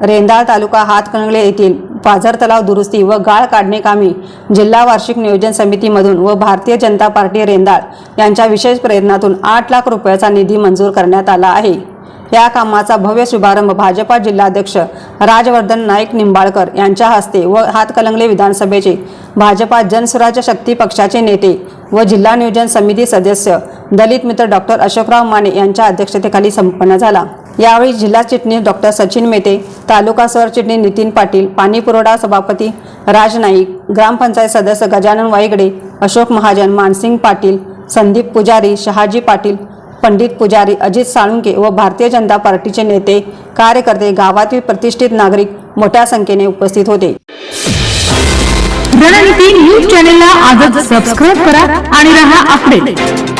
रेंदाळ तालुका हातकणंगले येथील पाझर तलाव दुरुस्ती व गाळ काढणे कामी जिल्हा वार्षिक नियोजन समितीमधून व भारतीय जनता पार्टी रेंदाळ यांच्या विशेष प्रयत्नातून आठ लाख रुपयाचा निधी मंजूर करण्यात आला आहे. या कामाचा भव्य शुभारंभ भाजपा जिल्हाध्यक्ष राजवर्धन नाईक निंबाळकर यांच्या हस्ते व हातकलंगले विधानसभेचे भाजपा जनसुराज्य शक्ती पक्षाचे नेते व जिल्हा नियोजन समिती सदस्य दलित मित्र डॉक्टर अशोकराव माने यांच्या अध्यक्षतेखाली संपन्न झाला. यावेळी जिल्हा चिटणीस डॉक्टर सचिन मेते तालुका सरचिटणीस नितीन पाटील पाणी पुरवठा सभापती राज नाईक ग्रामपंचायत सदस्य गजानन वाईगडे अशोक महाजन मानसिंग पाटील संदीप पुजारी शहाजी पाटील पंडित पुजारी अजित साळुंके व भारतीय जनता पार्टीचे नेते कार्यकर्ते गावातील प्रतिष्ठित नागरिक मोठ्या संख्येने उपस्थित होते. रणनीती न्यूज चॅनेलला आजच सबस्क्राईब करा आणि रहा अपडेट.